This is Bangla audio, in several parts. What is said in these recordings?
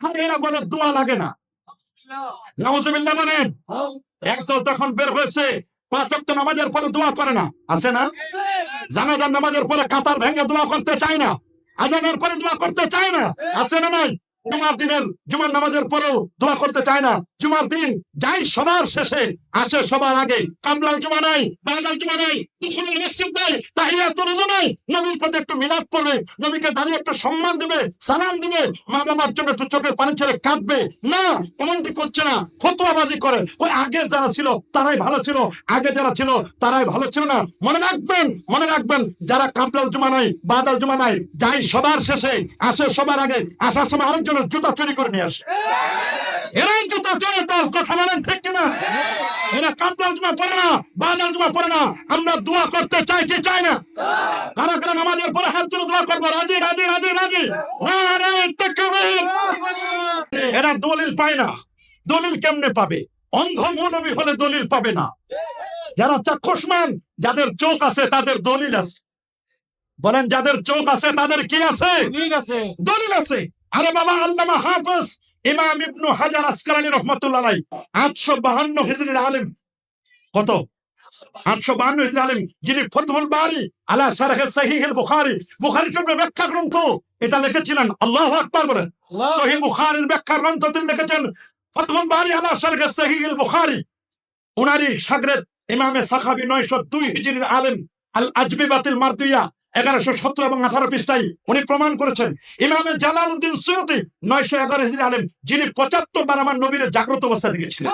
আর এরা বলে দোয়া লাগে না। মানেন একদল তখন বের হয়েছে, পাঁচ ওয়াক্ত নামাজের পরে দোয়া করে না। আছে না? জানাজার নামাজের পরে কাতার ভেঙে দোয়া করতে চায় না। আজানের পরে দোয়া করতে চায় না। আছে না নাই? জুমার দিনের, জুমার নামাজের পরেও দোয়া করতে চায় না। জুমার দিন যাই সবার শেষে আসে সবার আগে কামলাল জুমা নাই বাগাল জুমা নাই ওই আগে যারা ছিল, তারাই ভালো ছিল। আগে যারা ছিল, তারাই ভালো ছিল না। মনে রাখবেন মনে রাখবেন, যারা কামলাল জুমা নাই বাদাল জুমা নাই, যাই সবার শেষে আসে সবার আগে, আসার সময় আরেকজনের জুতা চুরি করে নিয়ে আসে। এরাই জুতা চোরের দল কথা বলেন ঠিক কিনা? এরা কামলাল জুমা পড়ে না বাদাল জুমা পড়ে না। আমরা দোয়া করতে চাই কি চাই না? কারা কারা নামাজের পরে হাত তুলে দোয়া করব? রাজি রাজি রাজি রাজি। এরা দলিল পায় না। দলিল কেমনে পাবে? অন্ধ মৌলবী হলে দলিল পাবে না। যারা চাক্ষুষমান যাদের চোখ আছে তাদের দলিল আছে। বলেন যাদের চোখ আছে তাদের কি আছে। দলিল আছে। আরে বাবা আল্লামা হাফেজ ইমাম ইবনু হাজার আসকালানি রহমতুল্লাহ আটশো বাহান্ন হিজরির আলেম। কত? আটশো বাহান্ন হিজরির আলেম যিনি ফতুল বারি আলা শারহে সহিহুল বুখারী। বুখারী ব্যাখ্যা গ্রন্থ এটা লিখেছিলেন আল্লাহু আকবার বলেন সহিহ বুখারীর ব্যাখ্যা গ্রন্থ তিনি লিখেছেন ফতুল বারি আলা শারহে সহিহুল বুখারী। উনারি সাগরেদ ইমামে সাখাবি নয়শো দুই হিজরির আলেম আল আজবিবাতিল মারদুইয়া। এগারোশো সতেরো এবং আঠারো পৃষ্ঠায় উনি প্রমাণ করেছেন। ইমামে জালাল উদ্দিন সৈয়দি নয়শো এগারো হিজরি আলেম যিনি পঁচাত্তর বার আমার নবীর জাগ্রত অবস্থা দিয়েছিলেন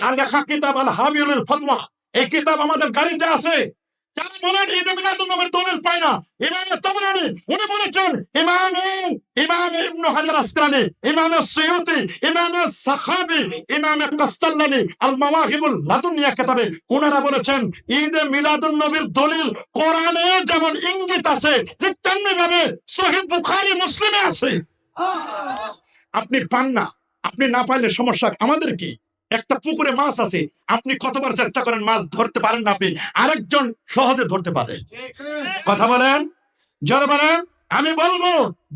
তার লেখা কিতাব আল হাবিউল ফতমা এই কিতাব আমাদের গাড়িতে আছে। যারা বলেন ঈদ মিলাদুন নবীর দলিল পায় না। ইমামে তাবরানি উনি বলেছেন ইমামে ইমামে ইবনু হাজার আসকালানি ইমামে সৈয়দি ইমামে সাখাবি ইমামে কাস্তাল্লানি আল মাওয়াহিবুল লাদুনিয়া কিতাবে ওনারা বলেছেন ঈদে মিলাদুন নবীর দলিল কোরআনে যেমন ইঙ্গিত আছে ঠিক তেমনি ভাবে সহিহ বুখারী মুসলিমে আছে। আপনি পান না আপনি না পাইলে সমস্যা আমাদের কি? একটা পুকুরে মাছ আছে। আপনি কতবার চেষ্টা করেন মাছ ধরতে পারেন না আপনি, আরেকজন সহজে ধরতে পারে। কথা বলেন? জোরে বলেন? আমি বলব,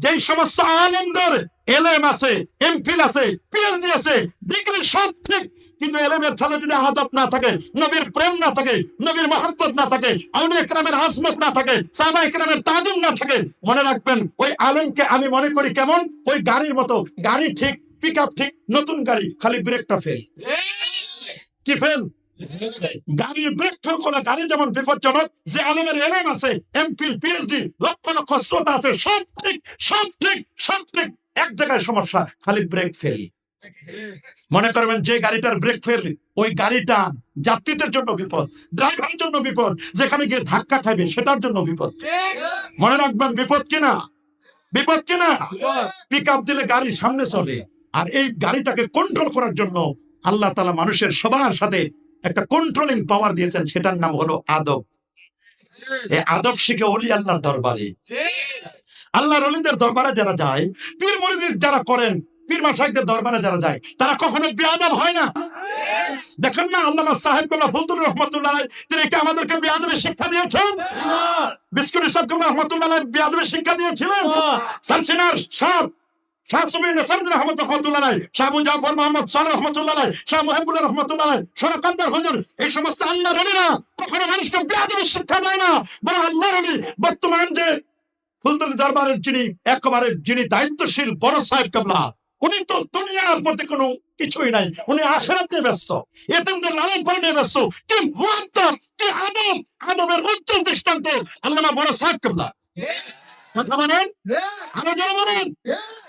যেই সমস্ত আনন্দের এলএম আছে এমফিল আছে পিএইচডি আছে, ডিগ্রি সব ঠিক, কিন্তু এলএমের ফলে যদি আদব না থাকে, নবীর প্রেম না থাকে, নবীর মহব্বত না থাকে আউলি একরামের আজমত না থাকে, সাহাবা একরামের তাজিম না থাকে, মনে রাখবেন, ওই আলেমকে আমি মনে করি কেমন? ওই গাড়ির মতো, গাড়ি ঠিক পিক ঠিক নতুন গাড়ি খালি ব্রেকটা ফেল কি ফেল গাড়ির ব্রেক ফেল করা গাড়ি যেমন বিপজ্জনক যে আলমের এলএম আছে এমপিল পিএইচডি লক্ষ লক্ষ শ্রোতা আছে সব ঠিক সব ঠিক সব ঠিক। এক জায়গায় সমস্যা খালি ব্রেক ফেল মনে করবেন যে গাড়িটার ব্রেক ফেল ওই গাড়িটা যাত্রীদের জন্য বিপদ ড্রাইভারের জন্য বিপদ যেখানে গিয়ে ধাক্কা খাবে সেটার জন্য বিপদ। মনে রাখবেন বিপদ কিনা? বিপদ কিনা? পিক আপ দিলে গাড়ি সামনে চলে। আর এই গাড়িটাকে কন্ট্রোল করার জন্য আল্লাহ তালা মানুষের সবার সাথে একটা কন্ট্রোলিং পাওয়ার দিয়েছেন সেটার নাম হলো আদব। এই আদব শিখে অলি আল্লাহর দরবারে। আল্লাহর অলিদের দরবারে যারা যায় পীর মরিদের যারা করেন পীর মাসাইদের দরবারে যারা যায় তারা কখনো বেয়াদব হয় না। দেখেন না আল্লামা সাহেব কবলা ফুলতুল রহমতুল্লাহ তিনি কি আমাদেরকে বেয়াদবের শিক্ষা দিয়েছেন? বিস্কুট সাহেব কবলা রহমতুল্লাহ বেয়াদবের শিক্ষা দিয়েছিলেন? সারসিনার সাহেব শাহ সুবিন নাসারুদ্দিন রহমত রহমতুল্লাহ শাহ আবু মোহাম্মদ সাল রহমতুল্লাহ শাহ মুহিবুল্লাহ রহমতুল্লাহ সোনাকান্দার হুজুর এই সমস্ত আল্লাহ রলিরা কখনো মানুষকে বেয়াদবের শিক্ষা দেয় না বরং আল্লাহ রলি বর্তমান যে ফুলতলি দরবারের যিনি একেবারে যিনি দায়িত্বশীল বড় সাহেব কাবলা উনি তো দুনিয়ার প্রতি কোনো কিছুই নাই উনি আখেরাত নিয়ে ব্যস্ত এতেমদের লালন পালন নিয়ে ব্যস্ত। কি আদব আদবের উজ্জ্বল দৃষ্টান্ত আল্লামা বড় সাহেব কাবলা। কথা বলেন? আরও বলেন।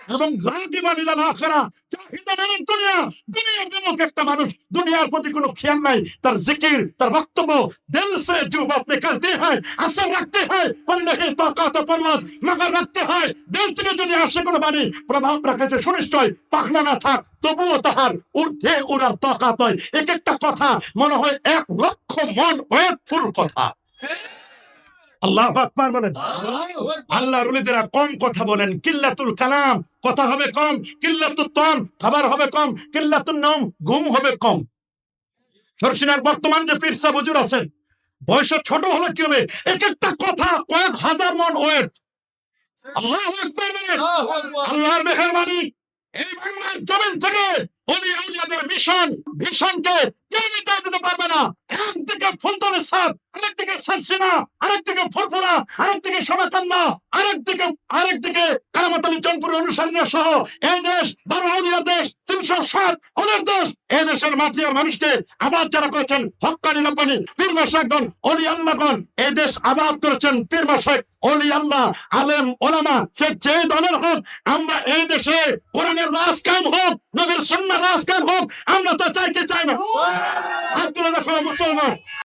এবং রাগিবানিলাল আখেরা চাহিদা মানেন দুনিয়া দুনিয়ার বিমুখ একটা মানুষ দুনিয়ার প্রতি কোনো খেয়াল নাই তার জিকির তার বক্তব্য দিল সে जो बात निकलती है असर रखते हैं पर नहीं ताकत परवाज मगर रखते हैं দিল থেকে যদি আসে কোনো বাণী প্রভাব রাখেছে সুনিশ্চয় পাখনা না থাক তবুও তাহার ঊর্ধ্বে উড়ার তাকাত হয় এক একটা কথা মনে হয় এক লক্ষ মন ওয়েট ফুল কথা আল্লাহ আকবার বলেন। আল্লাহ রুলিদেরা কম কথা বলেন। কিল্লাতুল কালাম কথা হবে কম। কিল্লাতুল তন খাবার হবে কম। কিল্লাতুল নম ঘুম হবে কম। সরসিনার বর্তমান যে পীরসা বুজুর আছেন বয়স ছোট হলে কি হবে? এক একটা কথা কয়েক হাজার মন ওয়েট। আল্লাহ আকবার বলেন। আল্লাহর মেহরবানি এই বাংলার জমিন থেকে অলি আউলিয়াদের মিশন ভিশনকে কেউ মিটাই দিতে পারবে না। একদিকে ফুলতলে সাপ আরেকদিকে সারসিনা আরেকদিকে ফুরফুরা আরেকদিকে দিকে আরেকদিকে আরেকদিকে কারামাতালি জনপুর অনুসরণীয় সহ এই দেশ, বারো দেশ তিনশো অনেক দেশ এই দেশের মাটি আর মানুষকে আবাদ যারা করেছেন হকানি লব্বানি পীর মাসাকগণ অলি আল্লাহগণ দেশ আবাদ করেছেন পীর মাসাক অলি আল্লাহ, আলেম, ওলামা, সে যে দলের হোক, আমরা এই দেশে কোরআনের রাজ কাম হোক, নবীর সুন্নাহ রাজ কাম হোক, আমরা তা চাইতে চাই না। আব্দুল্লাহ মুসলমান।